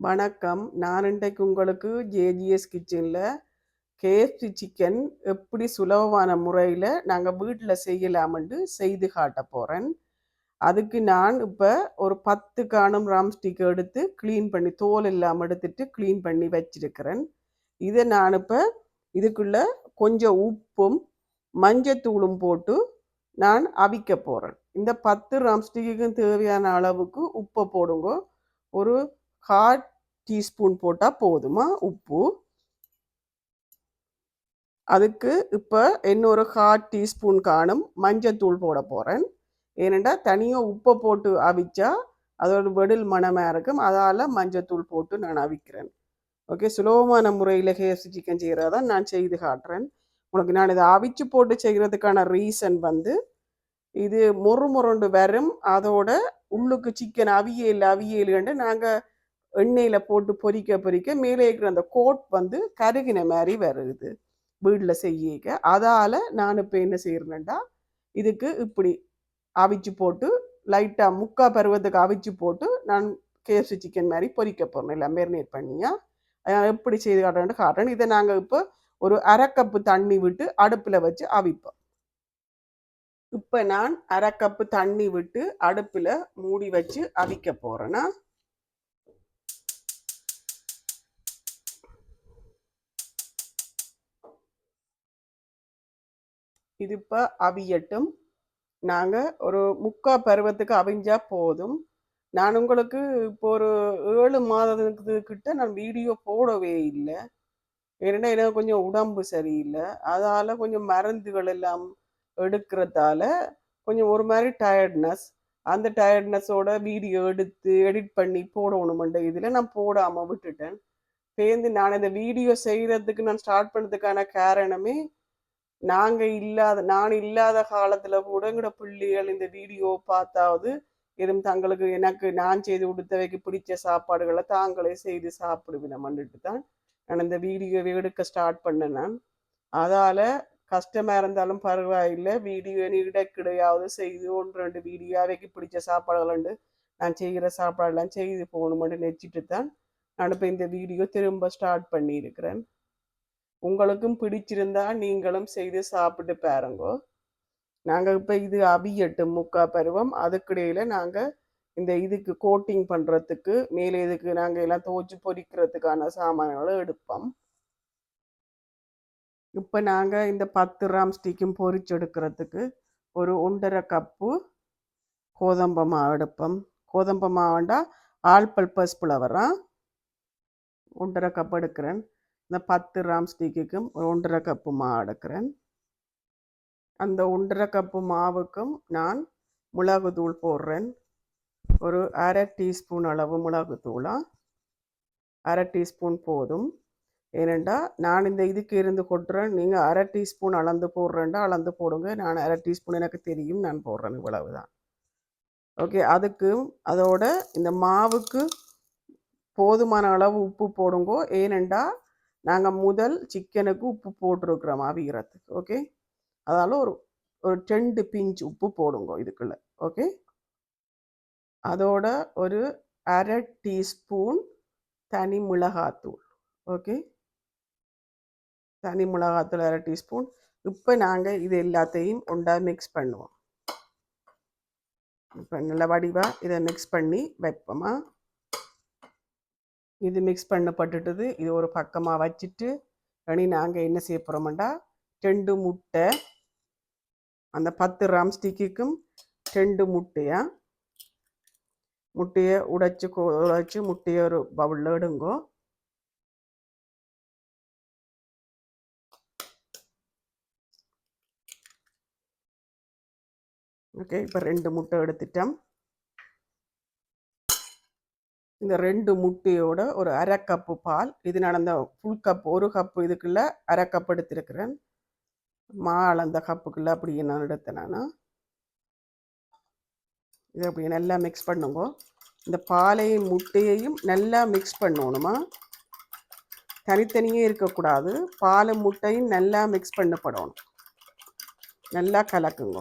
வணக்கம். நான் இன்றைக்கு உங்களுக்கு ஜேஜிஎஸ் கிச்சனில் கேஎஃப்சி சிக்கன் எப்படி சுலபமான முறையில் நாங்கள் வீட்டில் செய்யலாமென்று செய்து காட்ட போகிறேன் அதுக்கு நான் இப்போ ஒரு பத்து காணும் ராம்ஸ்டிக் எடுத்து க்ளீன் பண்ணி தோல் இல்லாமல் எடுத்துட்டு க்ளீன் பண்ணி வச்சிருக்கிறேன். இதை நான் இப்போ இதுக்குள்ளே கொஞ்சம் உப்பும் மஞ்சத்தூளும் போட்டு நான் அவிக்க போகிறேன் இந்த பத்து ராம்ஸ்டிக்கும் தேவையான அளவுக்கு உப்பை போடுங்க. ஒரு கால் டீஸ்பூன் போட்டால் போதுமா? உப்பு. அதுக்கு இப்போ இன்னொரு ஹாட் டீஸ்பூன் காணும் மஞ்சத்தூள் போட போகிறேன் ஏனெண்டா தனியாக உப்பை போட்டு அவிச்சா அதோட வெடில் மணமாக இருக்கும். அதால் மஞ்சத்தூள் போட்டு நான் அவிக்கிறேன். ஓகே சுலபமான முறையில் கேஎஃப்சி சிக்கன் செய்கிறதா நான் செய்து காட்டுறேன். உனக்கு நான் இதை அவிச்சு போட்டு செய்கிறதுக்கான ரீசன் வந்து இது மொறு மொருண்டு வரும். அதோட உள்ளுக்கு சிக்கன் அவியல் அவியலுண்டு நாங்கள் எண்ணெயில் போட்டு பொரிக்க பொரிக்க மேலே இருக்கிற அந்த கோட் வந்து கருகின மாதிரி வருது. வீட்டில் செய்யிக்க. அதால் நான் இப்போ என்ன செய்கிறேன்டா இதுக்கு இப்படி அவிச்சு போட்டு லைட்டாக முக்கா பருவத்துக்கு அவிச்சு போட்டு நான் கேஎஃப்சி சிக்கன் மாதிரி பொரிக்க போகிறேன் இல்லை மேரினேட் பண்ணியா? எப்படி செய்து காட்டுறேன்னு காட்டுறேன். இதை நாங்கள் இப்போ ஒரு அரை கப்பு தண்ணி விட்டு அடுப்பில் வச்சு அவிப்போம். இப்போ நான் அரை கப்பு தண்ணி விட்டு அடுப்பில் மூடி வச்சு அவிக்க போகிறேன்னா இது இப்போ அவியட்டும். நாங்கள் ஒரு முக்கா பருவத்துக்கு அவிஞ்சா போதும். நான் உங்களுக்கு இப்போ ஒரு ஏழு மாதத்துக்கிட்ட நான் வீடியோ போடவே இல்லை. ஏன்னா எனக்கு கொஞ்சம் உடம்பு சரியில்லை. அதால் கொஞ்சம் மருந்துகள் எல்லாம் எடுக்கிறதால கொஞ்சம் ஒரு மாதிரி டயர்ட்னஸ் அந்த டயர்ட்னஸோட வீடியோ எடுத்து எடிட் பண்ணி போடணுமென்ற இதில் நான் போடாமல் விட்டுட்டேன். சேர்ந்து நான் இந்த வீடியோ செய்கிறதுக்கு நான் ஸ்டார்ட் பண்ணதுக்கான காரணமே நாங்க இல்லாத நான் இல்லாத காலத்துல கூட எங்கட பிள்ளைகள் இந்த வீடியோ பார்த்தாவது எதுவும் தங்களுக்கு எனக்கு நான் செய்து கொடுத்தவைக்கு பிடிச்ச சாப்பாடுகளை தாங்களே செய்து சாப்பிடுவினமன்னுட்டு தான். நான் இந்த வீடியோவை எடுக்க ஸ்டார்ட் பண்ணேன். நான் அதால் கஷ்டமாக இருந்தாலும் பரவாயில்லை வீடியோ இடைக்கிடையாவது செய்து ஒன்று ரெண்டு வீடியோவைக்கு பிடிச்ச சாப்பாடுகள் உண்டு. நான் செய்கிற சாப்பாடெல்லாம் செய்து போகணுமென்று நினச்சிட்டு தான் நான் இப்போ இந்த வீடியோ திரும்ப ஸ்டார்ட் பண்ணியிருக்கிறேன். உங்களுக்கும் பிடிச்சிருந்தா நீங்களும் செய்து சாப்பிட்டு பாருங்கோ. நாங்கள் இப்போ இது அவியட்டும் முக்கா பருவம். அதுக்கிடையில் நாங்கள் இந்த இதுக்கு கோட்டிங் பண்ணுறதுக்கு மேலே இதுக்கு நாங்கள் எல்லாம் துவச்சி பொரிக்கிறதுக்கான சாமான்களை எடுப்போம். இப்போ நாங்கள் இந்த பத்து ராம் ஸ்டிக்கும் பொறிச்செடுக்கிறதுக்கு ஒரு ஒன்றரை கப்பு கோதம்ப மாவு எடுப்போம். கோதம்ப மாவுண்டா ஆல் பல்பஸ் புலவரம் ஒன்றரை கப் எடுக்கிறேன். இந்த பத்து ராம் ஸ்டிக்குக்கும் ஒன்றரை கப்பு மாவு எடுக்கிறேன் அந்த ஒன்றரை கப்பு மாவுக்கும் நான் மிளகுத்தூள் போடுறேன். ஒரு அரை டீஸ்பூன் அளவு மிளகுத்தூளாக அரை டீஸ்பூன் போதும். ஏனெண்டா நான் இந்த இதுக்கு இருந்து கொட்டுறேன். நீங்கள் அரை டீஸ்பூன் அளந்து போடுறேன்டா அளந்து போடுங்க. நான் அரை டீஸ்பூன் எனக்கு தெரியும் நான் போடுறேன் இவ்வளவு தான் ஓகே அதுக்கு அதோட இந்த மாவுக்கு போதுமான அளவு உப்பு போடுங்கோ. ஏனெண்டா நாங்கள் முதல் சிக்கனுக்கு உப்பு போட்டிருக்கிறோம் அவிகிறதுக்கு ஓகே அதால ஒரு ஒரு ரெண்டு பிஞ்ச் உப்பு போடுங்க இதுக்குள்ள ஓகே அதோட ஒரு அரை டீஸ்பூன் தனி மிளகாத்தூள் ஓகே தனி மிளகாத்தூள் அரை டீஸ்பூன். இப்போ நாங்கள் இது எல்லாத்தையும் ஒன்றா மிக்ஸ் பண்ணுவோம். இப்போ நல்ல வடிவாக இதை மிக்ஸ் பண்ணி வைப்போமா? இது மிக்ஸ் பண்ணப்பட்டுட்டது. இது ஒரு பக்கமாக வச்சுட்டு இனி நாங்கள் என்ன செய்ய போகிறோம்டா ரெண்டு முட்டை அந்த பத்து ராம் ஸ்டிக்குக்கும் ரெண்டு முட்டையா? முட்டையை உடைச்சு கொ- உடைச்சு முட்டையை ஒரு பவுலில் எடுங்கோ. ஓகே இப்போ ரெண்டு முட்டை எடுத்துட்டோம். இந்த ரெண்டு முட்டையோட ஒரு அரை கப்பு பால். இது நடந்த ஃபுல் கப் ஒரு கப்பு இதுக்குள்ள அரை கப் எடுத்திருக்கிறேன். மால் அந்த கப்புக்குள்ள அப்படியே நான் எடுத்தேன் நான். இது அப்படியே நல்லா மிக்ஸ் பண்ணுங்க. இந்த பாலையும் முட்டையையும் நல்லா மிக்ஸ் பண்ணணுமா? தனித்தனியே இருக்கக்கூடாது. பாலும் முட்டையும் நல்லா மிக்ஸ் பண்ணப்படணும். நல்லா கலக்குங்க.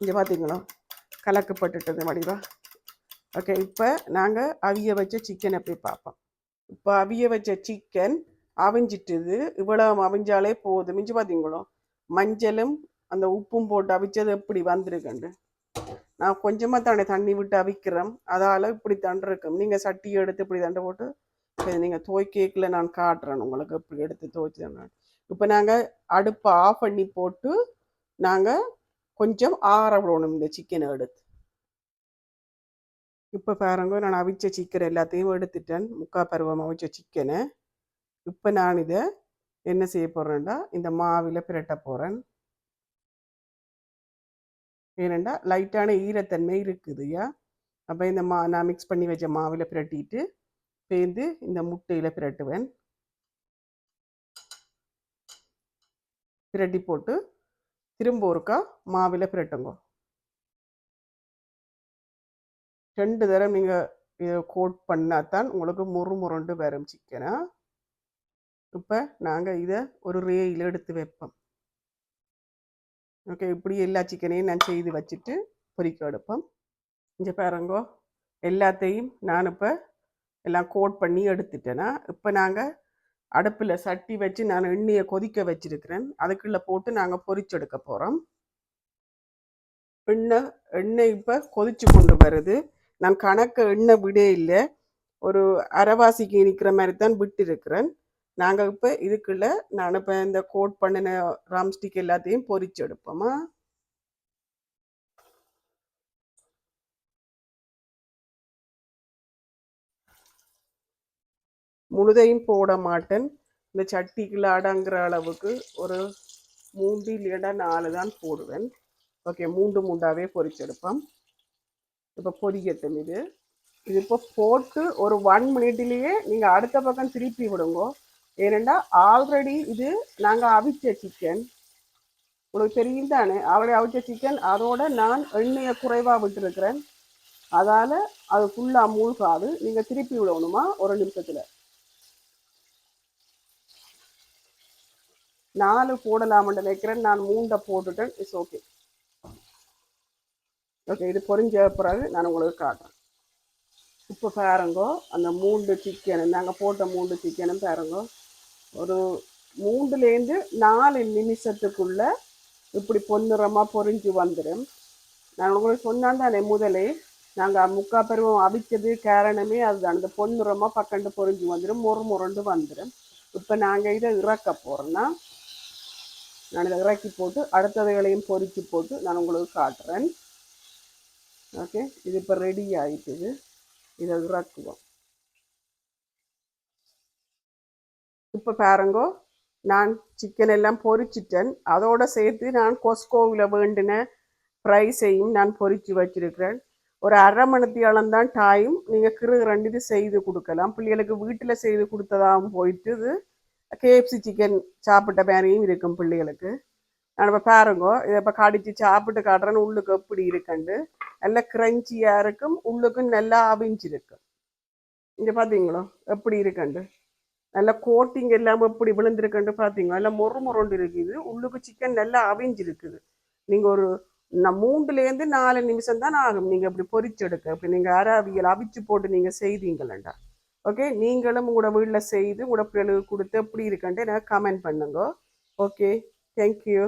இங்கே பார்த்தீங்களா கலக்கப்பட்டுட்டது வடிவா ஓகே இப்போ நாங்கள் அவிய வச்ச சிக்கனை போய் பார்ப்போம் இப்போ அவிய வச்ச சிக்கன் அவிஞ்சிட்டுது. இவ்வளோ அவிஞ்சாலே போதும். மிஞ்சி பார்த்தீங்களோ மஞ்சளும் அந்த உப்பும் போட்டு அவிச்சது எப்படி வந்திருக்குண்டு? நான் கொஞ்சமாக தானே தண்ணி விட்டு அவிக்கிறோம் அதால் இப்படி தண்டு இருக்கும். நீங்கள் சட்டி எடுத்து இப்படி தண்டை போட்டு நீங்கள் துவைக்கேக்கில் நான் காட்டுறேன் உங்களுக்கு. இப்படி எடுத்து துவைச்சு இப்போ நாங்கள் அடுப்பை ஆஃப் பண்ணி போட்டு நாங்கள் கொஞ்சம் ஆற விடணும் இந்த சிக்கனை எடுத்து. இப்போ பாருங்க நான் அவிச்ச சிக்கன் எல்லாத்தையும் எடுத்துட்டேன். முக்கா பருவம் அவிச்ச சிக்கனை இப்போ நான் இதை என்ன செய்ய போகிறேன்டா இந்த மாவில் பிரட்ட போகிறேன் ஏனெண்டா லைட்டான ஈரத்தன்மை இருக்குதுயா அப்போ இந்த மா நான் மிக்ஸ் பண்ணி வச்ச மாவில் பிரட்டிட்டு பேந்து இந்த முட்டையில் பிரட்டுவேன். பிரட்டி போட்டு திரும்ப ஒருக்கா மாவில் பிரட்டுங்க. ரெண்டு தரம் நீங்கள் இதை கோட் பண்ணால் தான் உங்களுக்கு முறு முருண்டு வரும் சிக்கனை. இப்போ நாங்கள் இதை ஒரு ரேயில் எடுத்து வைப்போம். ஓகே இப்படி எல்லா சிக்கனையும் நான் செய்து வச்சுட்டு பொறிக்க எடுப்போம். இங்கே பாருங்கோ எல்லாத்தையும் நான் இப்போ எல்லாம் கோட் பண்ணி எடுத்துட்டேன்னா இப்போ நாங்கள் அடுப்பில் சட்டி வச்சு நான் எண்ணெயை கொதிக்க வச்சிருக்கிறேன். அதுக்குள்ளே போட்டு நாங்கள் பொரிச்செடுக்க போகிறோம் எண்ணெய் எண்ணெய் இப்போ கொதிச்சு கொண்டு வருது. நான் கணக்கு எண்ணெய் விடே இல்லை. ஒரு அரைவாசிக்கு நிற்கிற மாதிரி தான் விட்டு இருக்கிறேன். நாங்கள் இப்போ இதுக்குள்ளே நான் இப்போ இந்த கோட் பண்ணின ராம்ஸ்டிக் எல்லாத்தையும் பொரிச்சு எடுப்போமா? முழுதையும் போட மாட்டேன். இந்த சட்டிக்குள்ள அடங்குற அளவுக்கு ஒரு மூன்று இல்லையா நாலு தான் போடுவேன். ஓகே மூன்று மூண்டாவே பொரிச்செடுப்போம் இப்போ பொரிக்கட்டும் இது. இது இப்போ போட்டு ஒரு ஒன் மினிட்லேயே நீங்கள் அடுத்த பக்கம் திருப்பி விடுங்க. ஏனெண்டா ஆல்ரெடி இது நாங்கள் அவிச்ச சிக்கன் உங்களுக்கு தெரியும் தானே? ஆல்ரெடி அவிச்ச சிக்கன் அதோட நான் எண்ணெயை குறைவாக விட்டுருக்கிறேன். அதால் அது ஃபுல்லாக மூழ்காது. நீங்கள் திருப்பி விடணுமா? ஒரு நிமிஷத்தில். நாலு போடலாம்னு நினைக்கிறேன். நான் மூண்டை போட்டுட்டேன். இட்ஸ் ஓகே ஓகே இது பொறிஞ்ச பிறகு நான் உங்களுக்கு காட்டுறேன். இப்போ பாருங்கோ. அந்த மூண்டு சிக்கன் நாங்கள் போட்ட மூண்டு சிக்கனும் பாருங்கோ. ஒரு மூண்டுலேருந்து நாலு நிமிஷத்துக்குள்ள இப்படி பொன்னிறமாக பொரிஞ்சு வந்துடும். நான் உங்களுக்கு சொன்னான் தானே முதலே நாங்கள் முக்கா பருவம் அவிச்சது காரணமே அதுதான். அந்த பொன்னிறமாக பக்கண்டு பொரிஞ்சு வந்துடும் முறு முரண்டு வந்துடும். இப்போ நாங்கள் இதை இறக்க போகிறோன்னா நான் இதை இறக்கி போட்டு அடுத்தவைகளையும் பொரிச்சு போட்டு நான் உங்களுக்கு காட்டுறேன். ஓகே இது இப்போ ரெடி ஆகிட்டுது இதை இறக்குவோம். இப்போ பாருங்கோ நான் சிக்கன் எல்லாம் பொரிச்சிட்டேன் அதோடு சேர்த்து நான் கொஸ்கோவில் வேண்டின ப்ரைஸையும் நான் பொரிச்சு வச்சிருக்கிறேன். ஒரு அரை மணித்தியாலம் தான் டைம் நீங்கள் கிரு ரெண்டு இது செய்து கொடுக்கலாம். பிள்ளைகளுக்கு வீட்டில் செய்து கொடுத்ததாகவும் போயிட்டு இது கேஎஃப்சி சிக்கன் சாப்பிட்ட மாதிரியும் இருக்கும் பிள்ளைகளுக்கு. நான் இப்போ பாருங்கோ இதை இப்போ கடிச்சு சாப்பிட்டு காட்டுறேன்னு உள்ளுக்கு எப்படி இருக்குண்டு? நல்லா கிரன்ச்சியாக இருக்கும் உள்ளுக்கும் நல்லா அவிஞ்சிருக்கும் இங்கே பார்த்தீங்களோ எப்படி இருக்குண்டு? நல்லா கோட்டிங் எல்லாம் எப்படி விழுந்திருக்குண்டு பார்த்தீங்களா நல்லா மொறு மொரண்டு இருக்குது. உள்ளுக்கு சிக்கன் நல்லா அவிஞ்சிருக்குது நீங்கள் ஒரு நான் மூன்றுலேருந்து நாலு நிமிஷம் தான் ஆகும். நீங்கள் அப்படி பொறிச்செடுக்க அப்படி நீங்கள் அராவியல் அவிச்சு போட்டு நீங்கள் செய்தீங்களண்டா. ஓகே நீங்களும் உங்களோட வீட்டில் செய்து உங்களோட பிள்ளைகளுக்கு கொடுத்து எப்படி இருக்குன்ட்டு எனக்கு கமெண்ட் பண்ணுங்க. Okay thank you